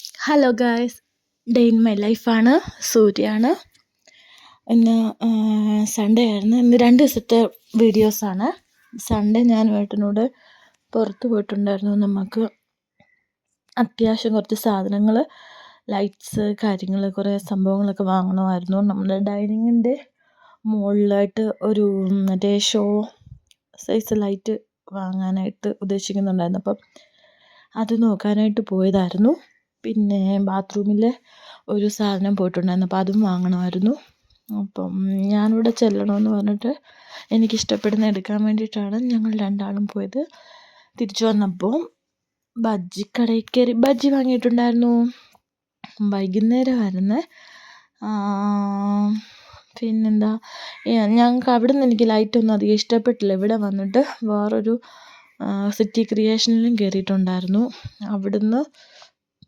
Hello guys day in my ലൈഫാണ് സൂര്യയാണ് ഇന്ന് സൺഡേ ആയിരുന്നു. ഇന്ന് രണ്ട് ദിവസത്തെ വീഡിയോസാണ് സൺഡേ ഞാൻ വീട്ടിനോട് പുറത്ത് പോയിട്ടുണ്ടായിരുന്നു. നമുക്ക് അത്യാവശ്യം കുറച്ച് സാധനങ്ങൾ ലൈറ്റ്സ് കാര്യങ്ങൾ കുറേ സംഭവങ്ങളൊക്കെ വാങ്ങണമായിരുന്നു. നമ്മുടെ ഡൈനിങ്ങിന്റെ മുകളിലായിട്ട് ഒരു മറ്റേ ഷോ സൈസ് ലൈറ്റ് വാങ്ങാനായിട്ട് ഉദ്ദേശിക്കുന്നുണ്ടായിരുന്നു. അപ്പം അത് നോക്കാനായിട്ട് പോയതായിരുന്നു. പിന്നെ ബാത്റൂമിൽ ഒരു സാധനം പോയിട്ടുണ്ടായിരുന്നു. അപ്പോൾ അതും വാങ്ങണമായിരുന്നു. അപ്പം ഞാനിവിടെ ചെല്ലണമെന്ന് പറഞ്ഞിട്ട് എനിക്കിഷ്ടപ്പെടുന്ന എടുക്കാൻ വേണ്ടിയിട്ടാണ് ഞങ്ങൾ രണ്ടാളും പോയത്. തിരിച്ചു വന്നപ്പോൾ ബജ്ജി കടയിൽ കയറി ബജ്ജി വാങ്ങിയിട്ടുണ്ടായിരുന്നു. വൈകുന്നേരമായിരുന്നു പിന്നെന്താ? ഞങ്ങൾക്ക് അവിടെ നിന്ന് എനിക്ക് ലൈറ്റൊന്നും അധികം ഇഷ്ടപ്പെട്ടില്ല. ഇവിടെ വന്നിട്ട് വേറൊരു സിറ്റി ക്രിയേഷനിലും കയറിയിട്ടുണ്ടായിരുന്നു. അവിടുന്ന്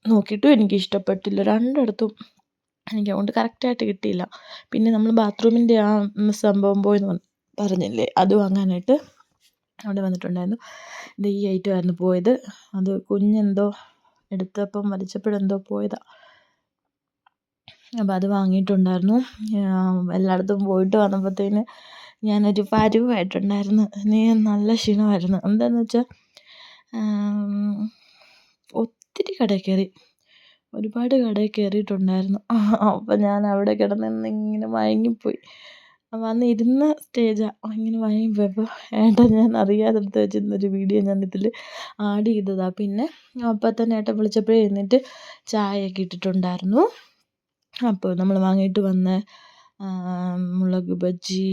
നോക്കിയിട്ടും എനിക്ക് ഇഷ്ടപ്പെട്ടില്ല രണ്ടിടത്തും എനിക്ക് അതുകൊണ്ട് കറക്റ്റായിട്ട് കിട്ടിയില്ല. പിന്നെ നമ്മൾ ബാത്റൂമിന്റെ ആ സംഭവം പോയെന്ന് പറഞ്ഞില്ലേ? അത് വാങ്ങാനായിട്ട് അവിടെ വന്നിട്ടുണ്ടായിരുന്നു. ഇത് ഈ ഐറ്റമായിരുന്നു പോയത്. അത് കുഞ്ഞെന്തോ എടുത്തപ്പം വലിച്ചപ്പോഴെന്തോ പോയതാണ് അപ്പോൾ അത് വാങ്ങിയിട്ടുണ്ടായിരുന്നു. എല്ലായിടത്തും പോയിട്ട് വന്നപ്പോഴത്തേന് ഞാനൊരു പരുവായിട്ടുണ്ടായിരുന്നു. ഇനി നല്ല ക്ഷീണമായിരുന്നു. എന്താണെന്ന് വെച്ചാൽ ഒത്തിരി കടയിൽ കയറി. ഒരുപാട് കടയിൽ കയറിയിട്ടുണ്ടായിരുന്നു. അപ്പോൾ ഞാൻ അവിടെ കിടന്ന് ഇങ്ങനെ മയങ്ങിപ്പോയി. വന്ന് ഇരുന്ന സ്റ്റേജാണ് ഇങ്ങനെ മയങ്ങിപ്പോയപ്പോൾ ഏട്ടൻ ഞാൻ അറിയാതെ എടുത്ത് വെച്ചിരുന്നൊരു വീഡിയോ ഞാൻ ഇതിൽ ആഡ് ചെയ്തതാണ് പിന്നെ അപ്പം തന്നെ ഏട്ടൻ വിളിച്ചപ്പോഴേ എഴുന്നേറ്റ് ചായയൊക്കെ ഇട്ടിട്ടുണ്ടായിരുന്നു. അപ്പോൾ നമ്മൾ വാങ്ങിയിട്ട് വന്ന മുളക് ബജ്ജി.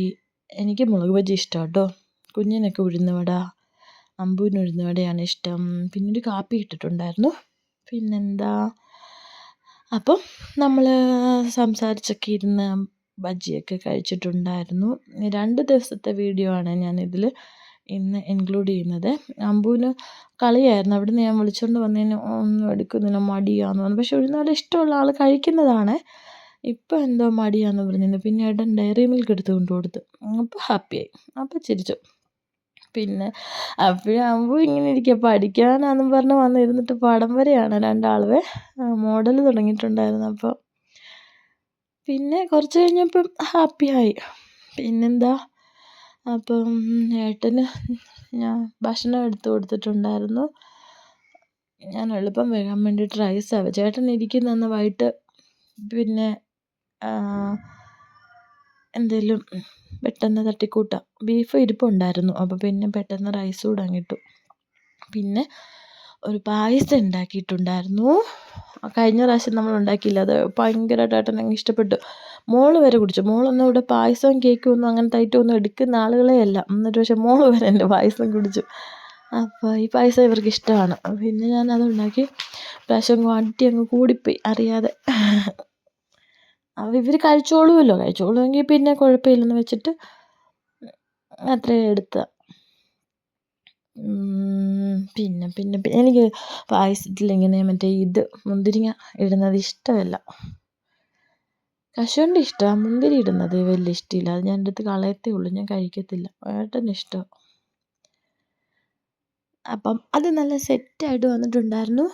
എനിക്ക് മുളക് ബജ്ജി ഇഷ്ടമാണ് കേട്ടോ. കുഞ്ഞിനൊക്കെ ഉഴുന്നുവട വട ഉഴുന്നുവടയാണ് ഉഴുന്ന് വടയാണ് ഇഷ്ടം. പിന്നെ ഒരു കാപ്പി ഇട്ടിട്ടുണ്ടായിരുന്നു. പിന്നെന്താ? അപ്പം നമ്മൾ സംസാരിച്ചൊക്കെ ഇരുന്ന് ബജ്ജിയൊക്കെ കഴിച്ചിട്ടുണ്ടായിരുന്നു. രണ്ട് ദിവസത്തെ വീഡിയോ ആണ് ഞാനിതിൽ ഇന്ന് ഇൻക്ലൂഡ് ചെയ്യുന്നത്. അമ്പുവിന് കളിയായിരുന്നു. അവിടെ നിന്ന് ഞാൻ വിളിച്ചുകൊണ്ട് വന്നതിന് ഒന്നും എടുക്കുന്നില്ല മടിയാന്ന് പറഞ്ഞു. പക്ഷെ ഒരു നല്ല ഇഷ്ടമുള്ള ആൾ കഴിക്കുന്നതാണ്. ഇപ്പം എന്തോ മടിയാന്ന് പറഞ്ഞിരുന്നു. പിന്നെ ഏട്ടൻ ഡയറി മിൽക്ക് എടുത്ത് കൊണ്ട് കൊടുത്തു അപ്പോൾ ഹാപ്പിയായി അപ്പോൾ ചിരിച്ചു. പിന്നെ അപ്പോഴാകുമ്പോൾ ഇങ്ങനെ ഇരിക്കുക പഠിക്കാനാന്നും പറഞ്ഞ് വന്നിരുന്നിട്ട് പടം വരെയാണ് രണ്ടാളുമേ മോഡൽ തുടങ്ങിയിട്ടുണ്ടായിരുന്നു അപ്പോൾ പിന്നെ കുറച്ച് കഴിഞ്ഞപ്പം ഹാപ്പിയായി. പിന്നെന്താ? അപ്പം ഏട്ടന് ഞാൻ ഭക്ഷണം എടുത്തു കൊടുത്തിട്ടുണ്ടായിരുന്നു. ഞാൻ എളുപ്പം വരാൻ വേണ്ടിയിട്ട് റൈസാണ് ചേട്ടൻ ഇരിക്കുന്ന വൈകിട്ട് പിന്നെ എന്തേലും പെട്ടെന്ന് തട്ടിക്കൂട്ടാം. ബീഫ് ഇരിപ്പുണ്ടായിരുന്നു അപ്പോൾ പിന്നെ പെട്ടെന്ന് റൈസ് കൂടെ അങ്ങിട്ടു പിന്നെ ഒരു പായസം ഉണ്ടാക്കിയിട്ടുണ്ടായിരുന്നു. കഴിഞ്ഞ പ്രാവശ്യം നമ്മൾ ഉണ്ടാക്കിയില്ല. അത് ഭയങ്കരമായിട്ട് ഏട്ടനങ്ങ് ഇഷ്ടപ്പെട്ടു. മോൾ വരെ കുടിച്ചു. മോളൊന്നും ഇവിടെ പായസവും കേക്കും ഒന്നും അങ്ങനത്തെ ഐറ്റം ഒന്നും എടുക്കുന്ന ആളുകളേ അല്ല. എന്നിട്ട് പക്ഷേ മോൾ വരെ എന്റെ പായസം കുടിച്ചു. അപ്പോൾ ഈ പായസം ഇവർക്ക് ഇഷ്ടമാണ്. പിന്നെ ഞാൻ അത് ഉണ്ടാക്കി. പ്രാവശ്യം ക്വാണ്ടിറ്റി അങ്ങ് കൂടിപ്പോയി. അറിയാതെ. അപ്പോൾ ഇവർ കഴിച്ചോളുമല്ലോ കഴിച്ചോളുമെങ്കിൽ പിന്നെ കുഴപ്പമില്ലെന്ന് വെച്ചിട്ട് അത്രയും എടുത്തു. പിന്നെ പിന്നെ എനിക്ക് പായസത്തിൽ ഇങ്ങനെ മറ്റേ ഇത് മുന്തിരിങ്ങ ഇടുന്നത് ഇഷ്ടമല്ല. കശുവണ്ടി ഇഷ്ടമാണ് മുന്തിരി ഇടുന്നത് വലിയ ഇഷ്ടമില്ല അത് ഞാൻ എടുത്ത് കളയത്തേ ഉള്ളൂ. ഞാൻ കഴിക്കത്തില്ല. ഏട്ടന് ഇഷ്ടം. അപ്പം അത് നല്ല സെറ്റായിട്ട് വന്നിട്ടുണ്ടായിരുന്നു.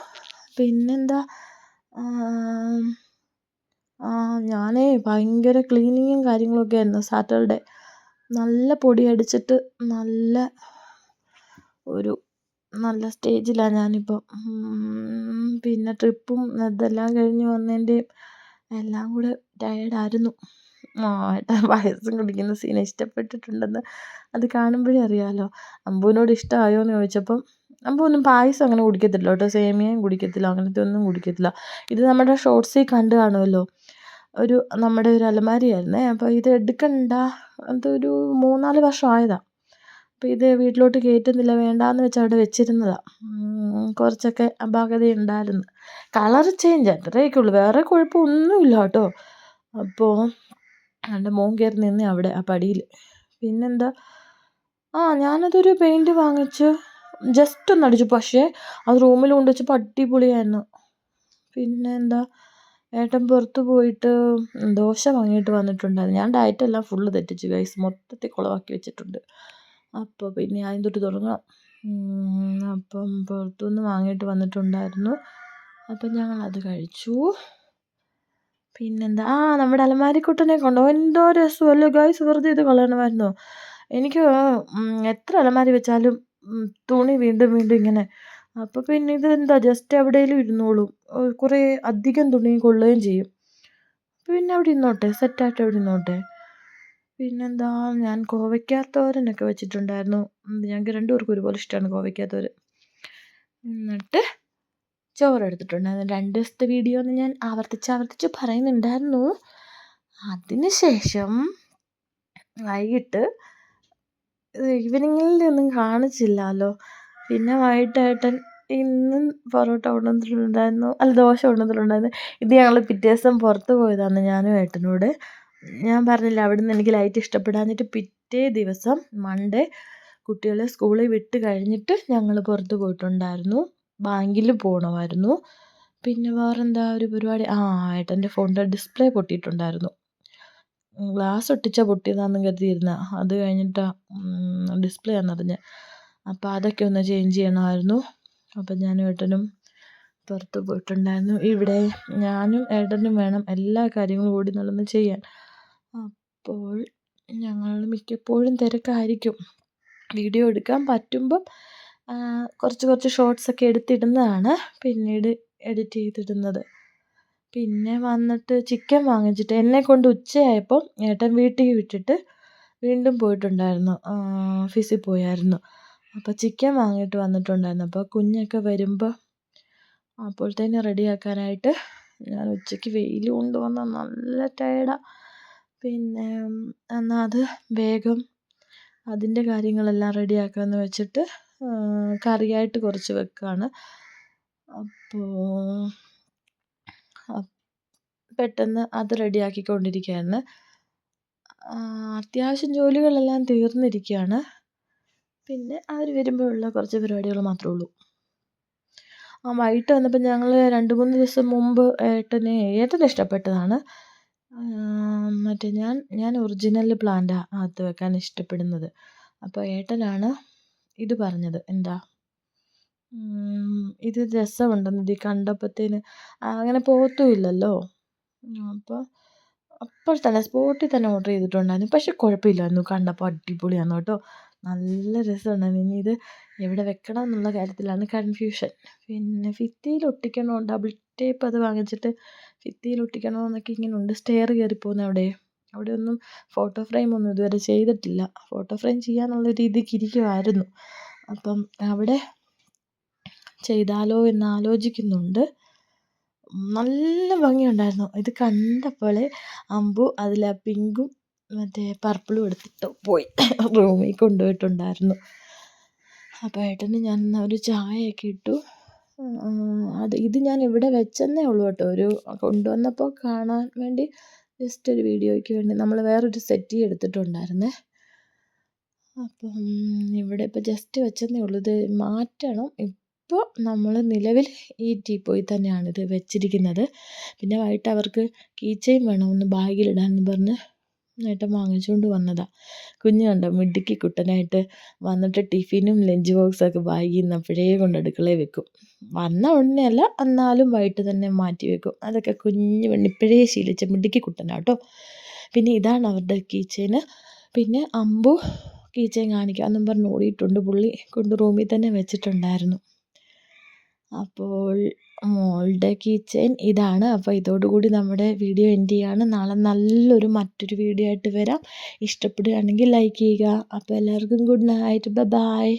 പിന്നെന്താ? ഞാൻ ഭയങ്കര ക്ലീനിങ്ങും കാര്യങ്ങളൊക്കെ ആയിരുന്നു സാറ്റർഡേ നല്ല പൊടി അടിച്ചിട്ട് നല്ല ഒരു നല്ല സ്റ്റേജിലാണ് ഞാനിപ്പം. പിന്നെ ട്രിപ്പും ഇതെല്ലാം കഴിഞ്ഞ് വന്നതിന്റെയും എല്ലാം കൂടെ ടയേർഡായിരുന്നു ഏട്ടൻ പായസം കുടിക്കുന്ന സീൻ ഇഷ്ടപ്പെട്ടിട്ടുണ്ടെന്ന് അത് കാണുമ്പോഴേ അറിയാമല്ലോ അമ്പുവിനോട് ഇഷ്ടമായോ എന്ന് ചോദിച്ചപ്പം അമ്പു പായസം അങ്ങനെ കുടിക്കത്തില്ല കേട്ടോ. സേമിയയും കുടിക്കത്തില്ല അങ്ങനത്തെ ഒന്നും കുടിക്കത്തില്ല. ഇത് നമ്മുടെ ഷോർട്സിൽ കണ്ടു കാണുമല്ലോ. ഒരു നമ്മുടെ ഒരു അലമാരിയായിരുന്നേ. അപ്പോൾ ഇത് എടുക്കണ്ട. അതൊരു മൂന്നാൽ വർഷം ആയതാണ് അപ്പോൾ ഇത് വീട്ടിലോട്ട് കയറ്റുന്നില്ല. വേണ്ടാന്ന് വെച്ച് അവിടെ വെച്ചിരുന്നതാണ് കുറച്ചൊക്കെ അപാകത ഉണ്ടായിരുന്നു. കളർ ചേഞ്ച് അത്രയൊക്കെ വേറെ കുഴപ്പമൊന്നുമില്ല കേട്ടോ. അപ്പോൾ എന്റെ മോൻ കയറി നിന്ന് അവിടെ ആ പടിയിൽ. പിന്നെന്താ? ആ ഞാനതൊരു പെയിന്റ് വാങ്ങിച്ച്. ജസ്റ്റ് ഒന്ന് അടിച്ചു. പക്ഷേ അത് റൂമിൽ കൊണ്ട് വെച്ചപ്പോൾ അടിപൊളിയായിരുന്നു. പിന്നെ എന്താ ഏട്ടൻ പുറത്ത് പോയിട്ട് ദോശ വാങ്ങിയിട്ട് വന്നിട്ടുണ്ടായിരുന്നു. ഞാൻ ഡയറ്റെല്ലാം ഫുള്ള് തെറ്റിച്ചു ഗൈസ് മൊത്തത്തിൽ കുളവാക്കി വെച്ചിട്ടുണ്ട്. അപ്പോൾ പിന്നെ ആദ്യം തൊട്ട് തുടങ്ങാം അപ്പം പുറത്തുനിന്ന് വാങ്ങിയിട്ട് വന്നിട്ടുണ്ടായിരുന്നു. അപ്പം ഞങ്ങൾ അത് കഴിച്ചു. പിന്നെന്താ ആ നമ്മുടെ അലമാരിക്കുട്ടനെ കൊണ്ടോ. എന്തോ രസമല്ലോ ഗൈസ് വെറുതെ ഇത് കളയണമായിരുന്നോ? എനിക്ക് എത്ര അലമാരി വെച്ചാലും തുണി വീണ്ടും വീണ്ടും ഇങ്ങനെ. അപ്പോൾ പിന്നെ ഇതെന്താ? ജസ്റ്റ് എവിടെയെങ്കിലും ഇരുന്നോളും. കുറേ അധികം തുണി കൊള്ളുകയും ചെയ്യും. പിന്നെ അവിടെ ഇരുന്നോട്ടെ? സെറ്റായിട്ട് അവിടെ ഇരുന്നോട്ടെ? പിന്നെന്താ? ഞാൻ കോവയ്ക്കാത്തോരനൊക്കെ വെച്ചിട്ടുണ്ടായിരുന്നു. ഞങ്ങൾക്ക് രണ്ടുപേർക്കും ഒരുപോലെ ഇഷ്ടമാണ് കോവയ്ക്കാത്തവർ എന്നിട്ട് ചോറെടുത്തിട്ടുണ്ടായിരുന്നു രണ്ട് ദിവസത്തെ വീഡിയോ എന്ന് ഞാൻ ആവർത്തിച്ച് ആവർത്തിച്ച് പറയുന്നുണ്ടായിരുന്നു. അതിന് ശേഷം വൈകിട്ട് ഈവനിങ്ങിലൊന്നും കാണിച്ചില്ലല്ലോ പിന്നെ വൈകിട്ടായിട്ട് ഇന്നും പൊറോട്ട കൊണ്ടുവന്നിട്ടുണ്ടായിരുന്നു. അല്ല ദോശ കൊണ്ടുവന്നിട്ടുണ്ടായിരുന്നു. ഇത് ഞങ്ങൾ പിറ്റേ ദിവസം പുറത്ത് പോയതാണ് ഞാനും ഏട്ടനോട്. ഞാൻ പറഞ്ഞില്ല അവിടുന്ന് എനിക്ക് ലൈറ്റ് ഇഷ്ടപ്പെടാഞ്ഞിട്ട് പിറ്റേ ദിവസം മൺഡേ കുട്ടികളെ സ്കൂളിൽ വിട്ട് കഴിഞ്ഞിട്ട് ഞങ്ങൾ പുറത്ത് പോയിട്ടുണ്ടായിരുന്നു. ബാങ്കിൽ പോകണമായിരുന്നു പിന്നെ വേറെന്താ ഒരു പരിപാടി? ആ ഏട്ടന്റെ ഫോണിന്റെ ഡിസ്പ്ലേ പൊട്ടിയിട്ടുണ്ടായിരുന്നു. ഗ്ലാസ് ഒട്ടിച്ചാൽ പൊട്ടിയതാണെന്ന് കരുതിയിരുന്ന. അത് കഴിഞ്ഞിട്ടാണ് ഡിസ്പ്ലേ ആണെന്നറിഞ്ഞത് അപ്പോൾ അതൊക്കെ ഒന്ന് ചേഞ്ച് ചെയ്യണമായിരുന്നു. അപ്പം ഞാനും ഏട്ടനും പുറത്ത് പോയിട്ടുണ്ടായിരുന്നു. ഇവിടെ ഞാനും ഏട്ടനും വേണം എല്ലാ കാര്യങ്ങളും ഓടി നടന്ന് ചെയ്യാൻ. അപ്പോൾ ഞങ്ങൾ മിക്കപ്പോഴും തിരക്കായിരിക്കും. വീഡിയോ എടുക്കാൻ പറ്റുമ്പം കുറച്ച് കുറച്ച് ഷോർട്സൊക്കെ എടുത്തിടുന്നതാണ്. പിന്നീട് എഡിറ്റ് ചെയ്തിടുന്നത്. പിന്നെ വന്നിട്ട് ചിക്കൻ വാങ്ങിച്ചിട്ട് എന്നെക്കൊണ്ട് ഉച്ചയായപ്പോൾ ഏട്ടൻ വീട്ടിൽ വിട്ടിട്ട് വീണ്ടും പോയിട്ടുണ്ടായിരുന്നു. ഓഫീസിൽ പോയായിരുന്നു. അപ്പോൾ ചിക്കൻ വാങ്ങിയിട്ട് വന്നിട്ടുണ്ടായിരുന്നു. അപ്പോൾ കുഞ്ഞൊക്കെ വരുമ്പോൾ അപ്പോൾ തന്നെ റെഡിയാക്കാനായിട്ട് ഞാൻ ഉച്ചയ്ക്ക് വെയിൽ കൊണ്ട് വന്നാൽ നല്ല ടയേർഡാണ് പിന്നെ എന്നാൽ അത് വേഗം അതിന്റെ കാര്യങ്ങളെല്ലാം റെഡിയാക്കാമെന്ന് വെച്ചിട്ട് കറിയായിട്ട് കുറച്ച് വെക്കുകയാണ് അപ്പോൾ പെട്ടെന്ന് അത് റെഡിയാക്കിക്കൊണ്ടിരിക്കുകയാണ്. അത്യാവശ്യം ജോലികളെല്ലാം തീർന്നിരിക്കുകയാണ്. പിന്നെ അവർ വരുമ്പോഴുള്ള കുറച്ച് പരിപാടികൾ മാത്രമേ ഉള്ളൂ. ആ വൈകിട്ട് വന്നപ്പോൾ ഞങ്ങൾ രണ്ട് മൂന്ന് ദിവസം മുമ്പ് ഏട്ടന് ഏട്ടന് ഇഷ്ടപ്പെട്ടതാണ്. മറ്റേ ഞാൻ ഞാൻ ഒറിജിനൽ പ്ലാന്റാണ് അകത്ത് വെക്കാൻ ഇഷ്ടപ്പെടുന്നത്. അപ്പോൾ ഏട്ടനാണ് ഇത് പറഞ്ഞത്. എന്താ? ഇത് രസമുണ്ടെന്ന് ഇത് കണ്ടപ്പോഴത്തേന് അങ്ങനെ പോകത്തുമില്ലല്ലോ അപ്പോൾ അപ്പോൾ തന്നെ സ്പോട്ടിൽ തന്നെ ഓർഡർ ചെയ്തിട്ടുണ്ടായിരുന്നു. പക്ഷെ കുഴപ്പമില്ലായിരുന്നു. കണ്ടപ്പോൾ അടിപൊളിയാണ് കേട്ടോ. നല്ല രസമുണ്ടായിരുന്നു. ഇനി ഇത് എവിടെ വെക്കണം എന്നുള്ള കാര്യത്തിലാണ് കൺഫ്യൂഷൻ പിന്നെ ഫിത്തിയിൽ ഒട്ടിക്കണോ? ഡബിൾ ടേപ്പ് അത് വാങ്ങിച്ചിട്ട് ഫിത്തിയിൽ ഒട്ടിക്കണോ എന്നൊക്കെ ഇങ്ങനെ ഉണ്ട് സ്റ്റെയർ കയറി പോകുന്ന അവിടെ. അവിടെ ഒന്നും ഫോട്ടോ ഫ്രെയിം ഒന്നും ഇതുവരെ ചെയ്തിട്ടില്ല. ഫോട്ടോ ഫ്രെയിം ചെയ്യാനുള്ള രീതിക്ക് ഇരിക്കുമായിരുന്നു അപ്പം അവിടെ ചെയ്താലോ എന്ന് ആലോചിക്കുന്നുണ്ട്. നല്ല ഭംഗിയുണ്ടായിരുന്നു. ഇത് കണ്ടപ്പോൾ അമ്പു അതിൽ ആ പിങ്കും മറ്റേ പർപ്പിളും എടുത്തിട്ട് പോയി. റൂമിൽ കൊണ്ടുപോയിട്ടുണ്ടായിരുന്നു. അപ്പോൾ ഏട്ടന് ഞാൻ ഒരു ചായയൊക്കെ ഇട്ടു. അത് ഇത് ഞാൻ ഇവിടെ വെച്ചെന്നേ ഉള്ളൂ കേട്ടോ. ഒരു കൊണ്ടുവന്നപ്പോൾ കാണാൻ വേണ്ടി ജസ്റ്റ് ഒരു വീഡിയോയ്ക്ക് വേണ്ടി നമ്മൾ വേറൊരു സെറ്റി എടുത്തിട്ടുണ്ടായിരുന്നേ. അപ്പം ഇവിടെ ഇപ്പോൾ ജസ്റ്റ് വെച്ചെന്നേ ഉള്ളൂ. ഇത് മാറ്റണം. ഇപ്പോൾ നമ്മൾ നിലവിൽ ഈ ടീപ്പോയി തന്നെയാണ് ഇത് വെച്ചിരിക്കുന്നത്. പിന്നെ വൈകിട്ട് അവർക്ക് കീ ചെയിൻ വേണമെന്ന് ബാഗിലിടാനെന്ന് പറഞ്ഞ് നേട്ടം വാങ്ങിച്ചുകൊണ്ട് വന്നതാണ് കുഞ്ഞ് കണ്ടോ മിടുക്കി കുട്ടനായിട്ട് വന്നിട്ട് ടിഫിനും ലഞ്ച് ബോക്സൊക്കെ ബാഗിൽ നിന്ന് അപ്പോഴേ കൊണ്ട് അടുക്കളയിൽ വെക്കും. വന്ന ഉടനെയല്ല എന്നാലും വൈകിട്ട് തന്നെ മാറ്റി വെക്കും. അതൊക്കെ കുഞ്ഞ് പെണ്ണ് ഇപ്പോഴേ ശീലിച്ച മിടുക്കി കുട്ടനാട്ടോ പിന്നെ ഇതാണ് അവരുടെ കീ ചെയിൻ പിന്നെ അമ്പു കീ ചെയിൻ കാണിക്കാമെന്നും പറഞ്ഞ് ഓടിയിട്ടുണ്ട്. പുള്ളി കൊണ്ട് റൂമിൽ തന്നെ വെച്ചിട്ടുണ്ടായിരുന്നു. അപ്പോൾ മോളുടെ കിച്ചൻ ഇതാണ്. അപ്പോൾ ഇതോടുകൂടി നമ്മുടെ വീഡിയോ എൻഡ് ചെയ്യുകയാണ് നാളെ നല്ലൊരു മറ്റൊരു വീഡിയോ ആയിട്ട് വരാം. ഇഷ്ടപ്പെടുകയാണെങ്കിൽ ലൈക്ക് ചെയ്യുക. അപ്പോൾ എല്ലാവർക്കും ഗുഡ് നൈറ്റ് ബൈ